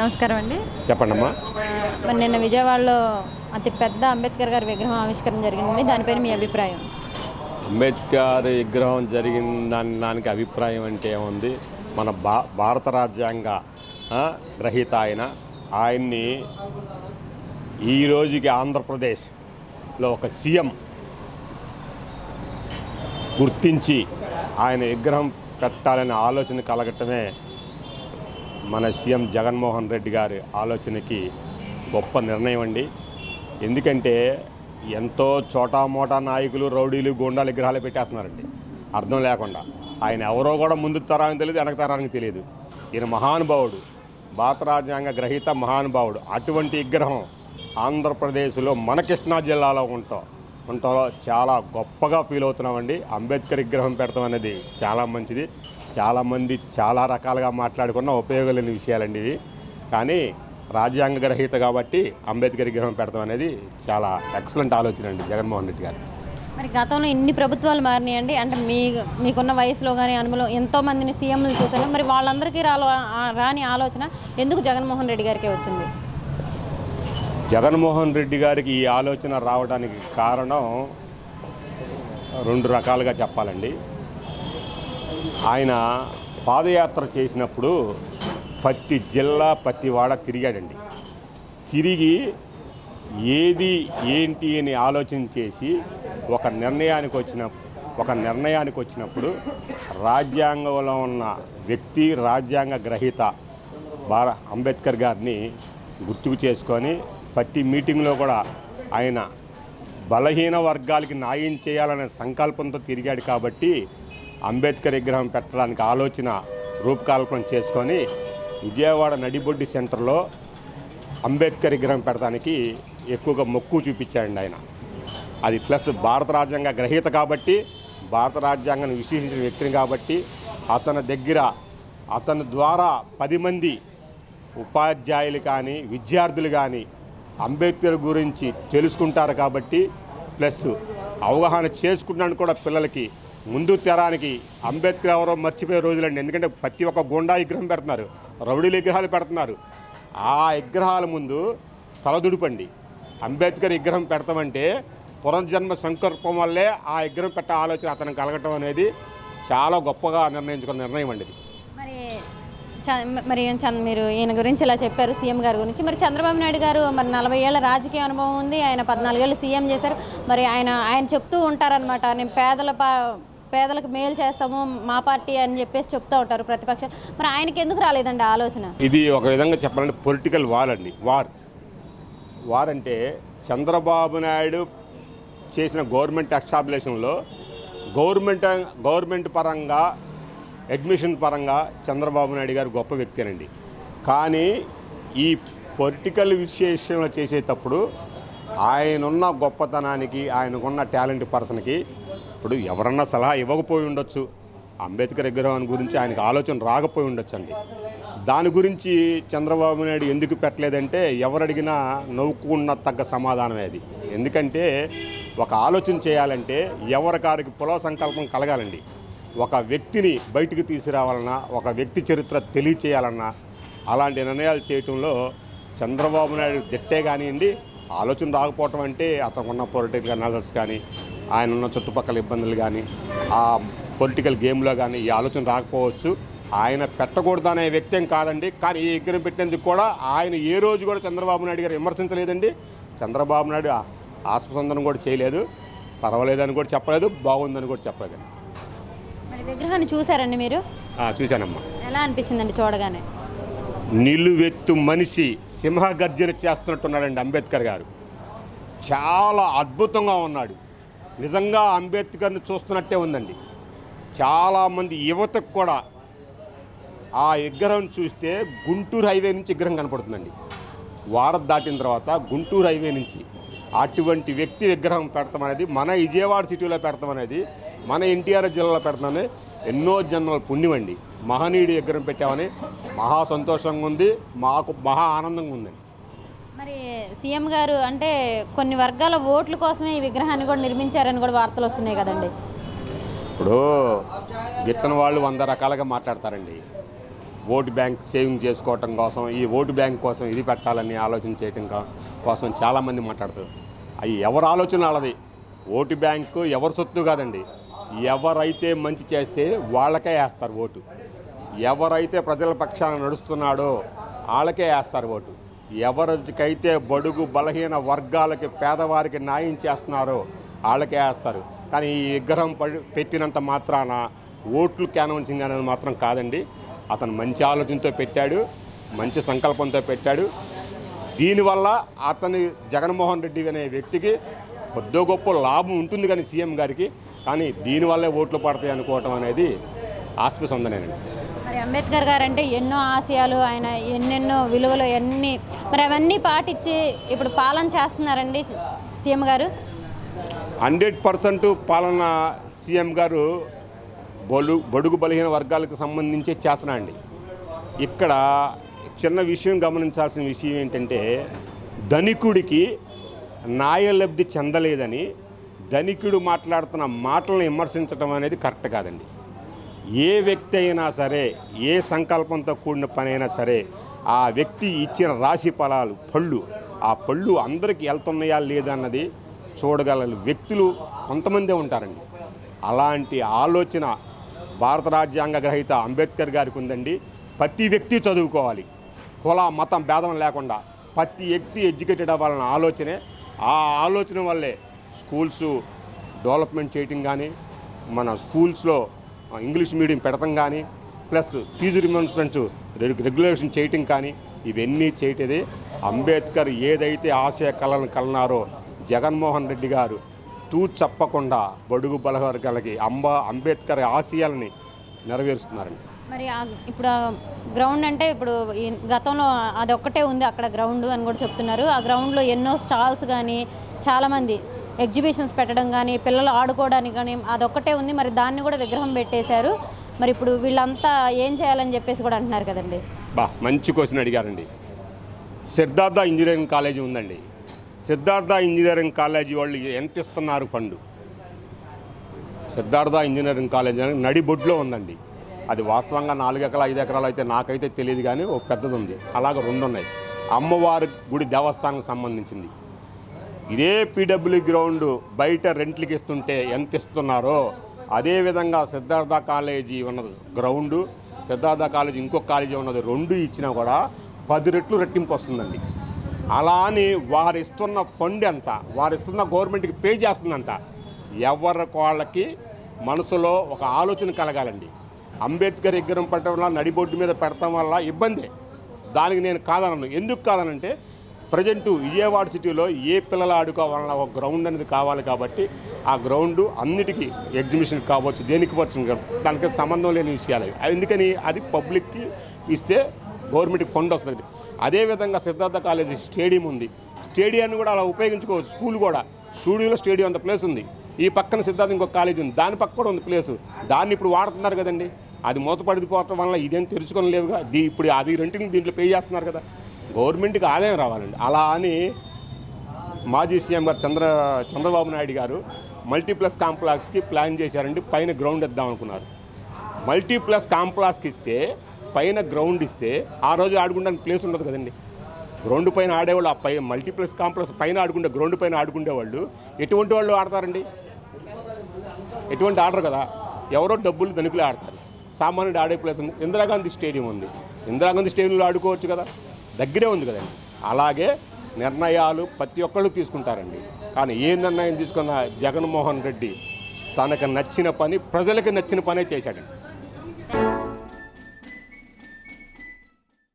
నమస్కారం అండి. చెప్పండమ్మా. నిన్న విజయవాడలో అతి పెద్ద అంబేద్కర్ గారి విగ్రహం ఆవిష్కరణ జరిగిందండి. దానిపైన మీ అభిప్రాయం? అంబేద్కర్ విగ్రహం జరిగిన దాని దానికి అభిప్రాయం అంటే ఏముంది? మన భా భారత రాజ్యాంగ గ్రహీత ఆయన ఆయన్ని ఈ రోజుకి ఆంధ్రప్రదేశ్లో ఒక సీఎం గుర్తించి ఆయన విగ్రహం పెట్టాలనే ఆలోచన కలగటమే మన సీఎం జగన్మోహన్ రెడ్డి గారి ఆలోచనకి గొప్ప నిర్ణయం అండి. ఎందుకంటే ఎంతో చోటా మోటా నాయకులు రౌడీలు గూండాలు విగ్రహాలు పెట్టేస్తున్నారండి. అర్థం లేకుండా. ఆయన ఎవరో కూడా ముందు తరానికి తెలియదు వెనక తరానికి తెలియదు. ఈయన మహానుభావుడు భారత రాజ్యాంగ గ్రహీత మహానుభావుడు. అటువంటి విగ్రహం ఆంధ్రప్రదేశ్లో మన కృష్ణా జిల్లాలో ఉంటాం ఉంటాలో చాలా గొప్పగా ఫీల్ అవుతున్నామండి. అంబేద్కర్ విగ్రహం పెడతాం అనేది చాలా మంచిది. చాలామంది చాలా రకాలుగా మాట్లాడుకున్న ఉపయోగం లేని విషయాలండి ఇవి. కానీ రాజ్యాంగ గ్రహీత కాబట్టి అంబేద్కర్ విగ్రహం పెడతాం అనేది చాలా ఎక్సలెంట్ ఆలోచన అండి జగన్మోహన్ రెడ్డి గారు. మరి గతంలో ఇన్ని ప్రభుత్వాలు మారినాయండి. అంటే మీ మీకున్న వయసులో కానీ అనుభవం ఎంతో మందిని సీఎంలు చూసాను మరి వాళ్ళందరికీ రాలో రాని ఆలోచన ఎందుకు జగన్మోహన్ రెడ్డి గారికే వచ్చింది? జగన్మోహన్ రెడ్డి గారికి ఈ ఆలోచన రావడానికి కారణం రెండు రకాలుగా చెప్పాలండి. ఆయన పాదయాత్ర చేసినప్పుడు ప్రతి జిల్లా ప్రతి వాడ తిరిగాడండి. తిరిగి ఏది ఏంటి అని ఆలోచన చేసి ఒక నిర్ణయానికి వచ్చిన ఒక నిర్ణయానికి వచ్చినప్పుడు రాజ్యాంగంలో ఉన్న వ్యక్తి రాజ్యాంగ గ్రహీత బార అంబేద్కర్ గారిని గుర్తుకు చేసుకొని ప్రతి మీటింగ్లో కూడా ఆయన బలహీన వర్గాలకి న్యాయం చేయాలనే సంకల్పంతో తిరిగాడు కాబట్టి అంబేద్కర్ విగ్రహం పెట్టడానికి ఆలోచన రూపకల్పన చేసుకొని విజయవాడ నడిబొడ్డి సెంటర్లో అంబేద్కర్ విగ్రహం పెట్టడానికి ఎక్కువగా మొక్కు చూపించాడండి ఆయన. అది ప్లస్ భారత రాజ్యాంగ గ్రహీత కాబట్టి భారత రాజ్యాంగాన్ని విశ్లేషించిన వ్యక్తిని కాబట్టి అతని దగ్గర అతని ద్వారా పది మంది ఉపాధ్యాయులు కానీ విద్యార్థులు కానీ అంబేద్కర్ గురించి తెలుసుకుంటారు కాబట్టి ప్లస్ అవగాహన చేసుకున్నాను కూడా పిల్లలకి ముందు తరానికి అంబేద్కర్ ఎవరో మర్చిపోయే రోజులండి. ఎందుకంటే ప్రతి ఒక్క గుండా విగ్రహం పెడుతున్నారు. రౌడీల విగ్రహాలు పెడుతున్నారు. ఆ విగ్రహాల ముందు తలదుడుపండి అంబేద్కర్ విగ్రహం పెడతామంటే పునర్జన్మ సంకల్పం వల్లే ఆ విగ్రహం పెట్టే ఆలోచన అతను కలగటం అనేది చాలా గొప్పగా నిర్ణయించుకున్న నిర్ణయం అండి మరి చ- మరి మీరు ఈయన గురించి ఇలా చెప్పారు సీఎం గారి గురించి. మరి చంద్రబాబు నాయుడు గారు మరి నలభై ఏళ్ళ రాజకీయ అనుభవం ఉంది. ఆయన పద్నాలుగేళ్ళు సీఎం చేశారు. మరి ఆయన ఆయన చెప్తూ ఉంటారనమాట నేను పేదల పా పేదలకు మేలు చేస్తాము మా పార్టీ అని చెప్పేసి చెప్తూ ఉంటారు ప్రతిపక్షం. మరి ఆయనకి ఎందుకు రాలేదండి ఆలోచన? ఇది ఒక విధంగా చెప్పాలంటే పొలిటికల్ వార్ అండి. వార్ వార్ అంటే చంద్రబాబు నాయుడు చేసిన గవర్నమెంట్ ఎస్టాబ్లిషన్లో గవర్నమెంట్ గవర్నమెంట్ పరంగా అడ్మిషన్ పరంగా చంద్రబాబు నాయుడు గారు గొప్ప వ్యక్తేనండి. కానీ ఈ పొలిటికల్ విశేషంలో చేసేటప్పుడు ఆయనున్న గొప్పతనానికి ఆయనకున్న టాలెంట్ పర్సన్కి ఇప్పుడు ఎవరన్నా సలహా ఇవ్వకపోయి ఉండొచ్చు. అంబేద్కర్ విగ్రహం గురించి ఆయనకు ఆలోచన రాకపోయి ఉండొచ్చు అండి దాని గురించి చంద్రబాబు నాయుడు ఎందుకు పెట్టలేదంటే ఎవరు అడిగినా నవ్వుకున్న తగ్గ సమాధానమే అది. ఎందుకంటే ఒక ఆలోచన చేయాలంటే ఎవరికారికి పొలవ సంకల్పం కలగాలండి. ఒక వ్యక్తిని బయటికి తీసుకురావాలన్నా ఒక వ్యక్తి చరిత్ర తెలియచేయాలన్నా అలాంటి నిర్ణయాలు చేయటంలో చంద్రబాబు నాయుడు దిట్టే కానివ్వండి ఆలోచన రాకపోవటం అంటే అతనుకున్న పొలిటికల్ అనాలిసిస్ కానీ ఆయన ఉన్న చుట్టుపక్కల ఇబ్బందులు కానీ ఆ పొలిటికల్ గేమ్లో కానీ ఈ ఆలోచన రాకపోవచ్చు. ఆయన పెట్టకూడదనే వ్యక్తి కాదండి. కానీ ఈ విగ్రహం పెట్టినందుకు కూడా ఆయన ఏ రోజు కూడా చంద్రబాబు నాయుడు గారు విమర్శించలేదండి. చంద్రబాబు నాయుడు ఆస్పసందనం కూడా చేయలేదు. పర్వాలేదని కూడా చెప్పలేదు. బాగుందని కూడా చెప్పలేదు మరి విగ్రహాన్ని చూసారండి మీరు? చూశానమ్మా. ఎలా అనిపించిందండి చూడగానే? నిలువెత్తు మనిషి సింహగర్జన చేస్తున్నట్టున్నాడండి అంబేద్కర్ గారు. చాలా అద్భుతంగా ఉన్నాడు. నిజంగా అంబేద్కర్ని చూస్తున్నట్టే ఉందండి. చాలామంది యువతకు కూడా ఆ విగ్రహం చూస్తే గుంటూరు హైవే నుంచి విగ్రహం కనపడుతుందండి. వారం దాటిన తర్వాత గుంటూరు హైవే నుంచి అటువంటి వ్యక్తి విగ్రహం పెడతాం అనేది మన విజయవాడ సిటీలో పెడతాం అనేది మన ఎన్టీఆర్ జిల్లాలో పెడతామని ఎన్నో జన్మల పుణ్యమండి. మహనీయుడి విగ్రహం పెట్టామని మహా సంతోషంగా ఉంది. మాకు మహా ఆనందంగా ఉందండి. మరి సీఎం గారు అంటే కొన్ని వర్గాల ఓట్ల కోసమే ఈ విగ్రహాన్ని కూడా నిర్మించారని కూడా వార్తలు వస్తున్నాయి కదండి. ఇప్పుడు గిత్తన వాళ్ళు వంద రకాలుగా మాట్లాడతారండి. ఓటు బ్యాంక్ సేవింగ్ చేసుకోవటం కోసం ఈ ఓటు బ్యాంక్ కోసం ఇది పెట్టాలని ఆలోచన చేయటం కోసం చాలామంది మాట్లాడతారు. అవి ఎవరు ఆలోచన వాళ్ళది? ఓటు బ్యాంకు ఎవరి సొత్తు కాదండి. ఎవరైతే మంచి చేస్తే వాళ్ళకే వేస్తారు ఓటు. ఎవరైతే ప్రజల పక్షాన నడుస్తున్నాడో వాళ్ళకే వేస్తారు ఓటు. ఎవరికైతే బడుగు బలహీన వర్గాలకి పేదవారికి న్యాయం చేస్తున్నారో వాళ్ళకే వేస్తారు. కానీ ఈ విగ్రహం పడి- పెట్టినంత మాత్రాన ఓట్లు క్యాన్వన్సింగ్ అనేది మాత్రం కాదండి. అతను మంచి ఆలోచనతో పెట్టాడు మంచి సంకల్పంతో పెట్టాడు. దీనివల్ల అతని జగన్మోహన్ రెడ్డి అనే వ్యక్తికి కొద్దో గొప్ప లాభం ఉంటుంది కానీ సీఎం గారికి. కానీ దీనివల్లే ఓట్లు పడతాయి అనుకోవటం అనేది ఆస్పసందనేనండి మరి అంబేద్కర్ గారు అంటే ఎన్నో ఆశయాలు ఆయన ఎన్నెన్నో విలువలు ఎన్ని మరి అవన్నీ పాటించి ఇప్పుడు పాలన చేస్తున్నారండి సీఎం గారు. హండ్రెడ్ పర్సెంట్ పాలన సీఎం గారు బలు బడుగు బలహీన వర్గాలకు సంబంధించి చేస్తున్నారండి ఇక్కడ చిన్న విషయం గమనించాల్సిన విషయం ఏంటంటే ధనికుడికి న్యాయలబ్ధి చెందలేదని ధనికుడు మాట్లాడుతున్న మాటలను విమర్శించడం అనేది కరెక్ట్ కాదండి. ఏ వ్యక్తి అయినా సరే ఏ సంకల్పంతో కూడిన పని అయినా సరే ఆ వ్యక్తి ఇచ్చిన రాశి ఫలాలు పళ్ళు ఆ పళ్ళు అందరికీ వెళ్తున్నాయా లేదన్నది చూడగల వ్యక్తులు కొంతమందే ఉంటారండి. అలాంటి ఆలోచన భారత రాజ్యాంగ గ్రహీత అంబేద్కర్ గారికి ఉందండి. ప్రతి వ్యక్తి చదువుకోవాలి. కుల మతం భేదం లేకుండా ప్రతి వ్యక్తి ఎడ్యుకేటెడ్ అవ్వాలన్న ఆలోచనే. ఆ ఆలోచన వల్లే స్కూల్స్ డెవలప్మెంట్ చేయటం కానీ మన స్కూల్స్లో ఇంగ్లీష్ మీడియం పెడతాం కానీ ప్లస్ ఫీజు రిమర్స్మెంట్స్ రెగ్యులేషన్ చేయటం కానీ ఇవన్నీ చేయటది అంబేద్కర్ ఏదైతే ఆశయ కళను కలనారో జగన్మోహన్ రెడ్డి గారు తూ చెప్పకుండా బడుగు బలవర్గాలకి అంబ అంబేద్కర్ ఆశయాలని నెరవేరుస్తున్నారండి. మరి ఇప్పుడు గ్రౌండ్ అంటే ఇప్పుడు గతంలో అది ఒక్కటే ఉంది అక్కడ గ్రౌండ్ అని కూడా చెప్తున్నారు. ఆ గ్రౌండ్లో ఎన్నో స్టాల్స్ కానీ చాలామంది ఎగ్జిబిషన్స్ పెట్టడం కానీ పిల్లలు ఆడుకోవడానికి కానీ అదొక్కటే ఉంది. మరి దాన్ని కూడా విగ్రహం పెట్టేశారు. మరి ఇప్పుడు వీళ్ళంతా ఏం చేయాలని చెప్పేసి కూడా అంటున్నారు కదండి. బా మంచి క్వశ్చన్ అడిగారండి. సిద్ధార్థ ఇంజనీరింగ్ కాలేజీ ఉందండి. సిద్ధార్థ ఇంజనీరింగ్ కాలేజీ వాళ్ళు ఎంత ఇస్తున్నారు ఫండ్? సిద్ధార్థ ఇంజనీరింగ్ కాలేజీ అని నడిబొడ్లో ఉందండి. అది వాస్తవంగా నాలుగు ఎకరాలు ఐదు ఎకరాలు అయితే నాకైతే తెలియదు కానీ ఒక పెద్దది ఉంది. అలాగే రెండు ఉన్నాయి. అమ్మవారి గుడి దేవస్థానం సంబంధించింది. ఇదే పీడబ్ల్యూ గ్రౌండ్ బయట రెంట్లకి ఇస్తుంటే ఎంత ఇస్తున్నారో అదేవిధంగా సిద్ధార్థ కాలేజీ ఉన్నది గ్రౌండ్ సిద్ధార్థ కాలేజీ ఇంకొక కాలేజీ ఉన్నది రెండు ఇచ్చినా కూడా పది రెట్లు రెట్టింపు వస్తుందండి. అలా అని వారు ఇస్తున్న ఫండ్ ఎంత వారు ఇస్తున్న గవర్నమెంట్కి పే చేస్తుందంట. ఎవరికి వాళ్ళకి మనసులో ఒక ఆలోచన కలగాలండి. అంబేద్కర్ విగ్రహం పెట్టడం వల్ల నడిబొడ్డు మీద పెడతాం వల్ల ఇబ్బందే. దానికి నేను కాదనను. ఎందుకు కాదనంటే ప్రజెంట్ విజయవాడ సిటీలో ఏ పిల్లలు ఆడుకోవాలన్నా ఒక గ్రౌండ్ అనేది కావాలి కాబట్టి ఆ గ్రౌండ్ అన్నిటికీ ఎగ్జిబిషన్ కావచ్చు దేనికి వచ్చు దానికి సంబంధం లేని విషయాలు. అది ఎందుకని? అది పబ్లిక్కి ఇస్తే గవర్నమెంట్కి ఫండ్ వస్తుంది. అదేవిధంగా సిద్ధార్థ కాలేజీ స్టేడియం ఉంది. స్టేడియాన్ని కూడా అలా ఉపయోగించుకోవచ్చు. స్కూల్ కూడా. స్టూడియోలో స్టేడియం అంత ప్లేస్ ఉంది. ఈ పక్కన సిద్ధార్థ ఇంకొక కాలేజీ ఉంది. దాని పక్క కూడా ఉంది ప్లేసు. దాన్ని ఇప్పుడు వాడుతున్నారు కదండి. అది మూతపడిపోవటం వల్ల ఇదేం తెలుసుకొని లేవుగా? దీ ఇప్పుడు అది రెంటిని దీంట్లో పే చేస్తున్నారు కదా. గవర్నమెంట్కి ఆదాయం రావాలండి. అలా అని మాజీ సీఎం గారు చంద్ర చంద్రబాబు నాయుడు గారు మల్టీప్లెక్స్ కాంప్లెక్స్కి ప్లాన్ చేశారండి. పైన గ్రౌండ్ ఇద్దాం అనుకున్నారు. మల్టీప్లెక్స్ కాంప్లెక్స్కి ఇస్తే పైన గ్రౌండ్ ఇస్తే ఆ రోజు ఆడుకోవడానికి ప్లేస్ ఉండదు కదండి. గ్రౌండ్ పైన ఆడేవాళ్ళు ఆ పై మల్టీప్లెక్స్ కాంప్లెక్స్ పైన ఆడుకుంటే గ్రౌండ్ పైన ఆడుకునే వాళ్ళు ఎటువంటి వాళ్ళు ఆడతారండి? ఎటువంటి ఆడరు కదా. ఎవరో డబ్బులు ధనికులు ఆడతారు. సామాన్యుడు ఆడే ప్లేస్ ఉంది. ఇందిరాగాంధీ స్టేడియం ఉంది. ఇందిరాగాంధీ స్టేడియంలో ఆడుకోవచ్చు కదా. దగ్గరే ఉంది కదండి. అలాగే నిర్ణయాలు ప్రతి ఒక్కళ్ళు తీసుకుంటారండి. కానీ ఏ నిర్ణయం తీసుకున్న జగన్మోహన్ రెడ్డి తనకు నచ్చిన పని ప్రజలకు నచ్చిన పనే చేశాడండి.